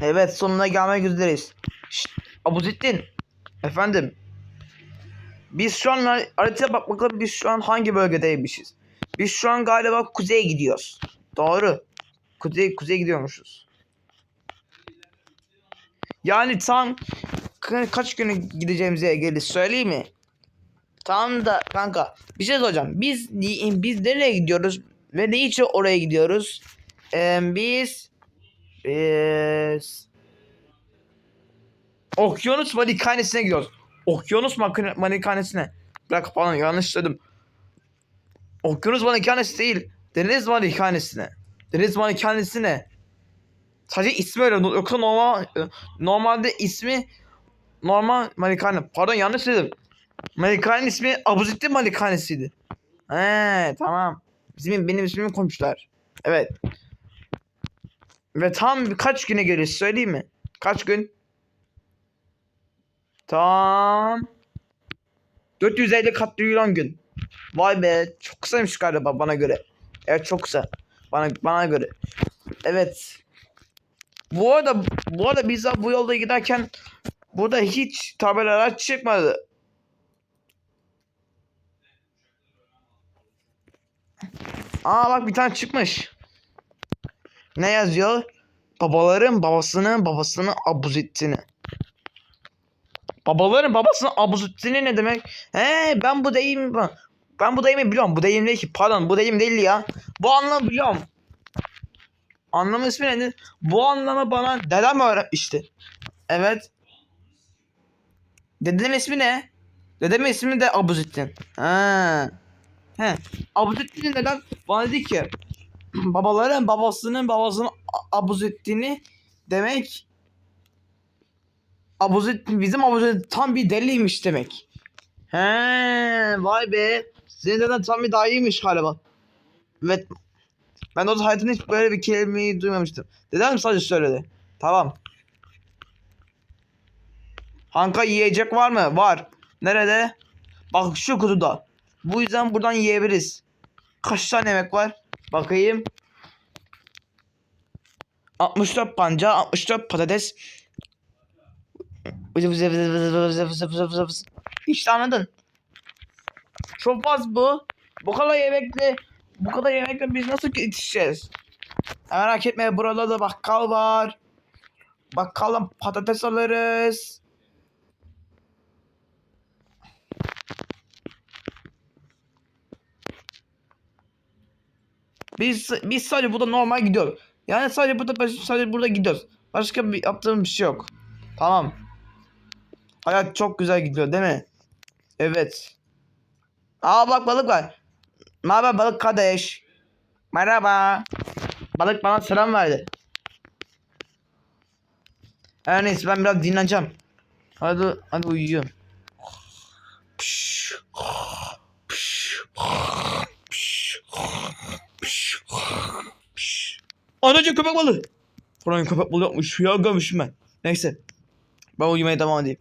Evet sonuna gelmek üzereyiz. Şşt, Abuzittin. Efendim. Biz şu an haritaya bak bakalım biz şu an hangi bölgedeymişiz. Biz şu an galiba kuzeye gidiyoruz. Doğru. Kuzey kuzeye gidiyormuşuz. Yani tam ka- kaç günü gideceğimize gelir söyleyeyim mi? Tamam da kanka bir şey soracağım. Biz biz nereye gidiyoruz ve ne için oraya gidiyoruz? Ee, biz biz Okyanus Malikanesine gidiyoruz. Okyanus Malikanesine. Bırak pardon yanlış söyledim. Okyanus Malikanesi değil. Deniz Malikanesine. Deniz Malikanesi ne? Sadece ismi öyle. Yoksa normal normalde ismi normal Malikane. Pardon yanlış söyledim. Malikane'nin ismi Abuzittin Malikanesiydi. He tamam. Bizim benim ismimi koymuşlar. Evet. Ve tam kaç güne gelir söyleyeyim mi? Kaç gün? Tam 450 katrilyon gün. Vay be çok kısaymış galiba bana göre. Evet çok kısa. Bana bana göre. Evet. Bu arada bu arada biz bu yolda giderken burada hiç tabelalar çıkmadı. Aa bak bir tane çıkmış. Ne yazıyor? Babaların babasının babasını abuzettini. Babaların babasının abuzettini ne demek? He ben bu deyim ben bu deyimi biliyorum. Bu deyim değil ki. Pardon bu deyim değil ya. Bu anlamı biliyorum. Anlamı ismi nedir? Bu anlamı bana dedem öğretmişti. Evet. Dedemin ismi ne? Dedemin ismi de Abuzettin. Ha. He. Abuzettin'in neden bana dedi ki babaların babasının babasının A- Abuzettin'i demek Abuzettin bizim Abuzettin tam bir deliymiş demek. He, vay be. Senin deden tam bir dayıymış galiba. Evet. Ben o hayatımda hiç böyle bir kelimeyi duymamıştım. Dedem sadece söyledi. Tamam. Hanka yiyecek var mı? Var. Nerede? Bak şu kutuda. Bu yüzden buradan yiyebiliriz. Kaç tane yemek var? Bakayım. 64 panca, 64 patates. İşte anladın. Çok az bu. Bu kadar yemekle bu kadar yemekle biz nasıl yetişeceğiz? Merak etme burada da bakkal var. Bakkaldan patates alırız. Biz biz sadece burada normal gidiyoruz. Yani sadece burada sadece burada gidiyoruz. Başka bir yaptığım bir şey yok. Tamam. Hayat çok güzel gidiyor değil mi? Evet. Aa bak balık var. Merhaba balık kardeş. Merhaba. Balık bana selam verdi. Her neyse ben biraz dinleneceğim. Hadi hadi uyuyorum. Anacığım köpek balığı. Falan köpek balığı yapmış. Ya görmüşüm ben. Neyse. Ben uyumaya devam edeyim.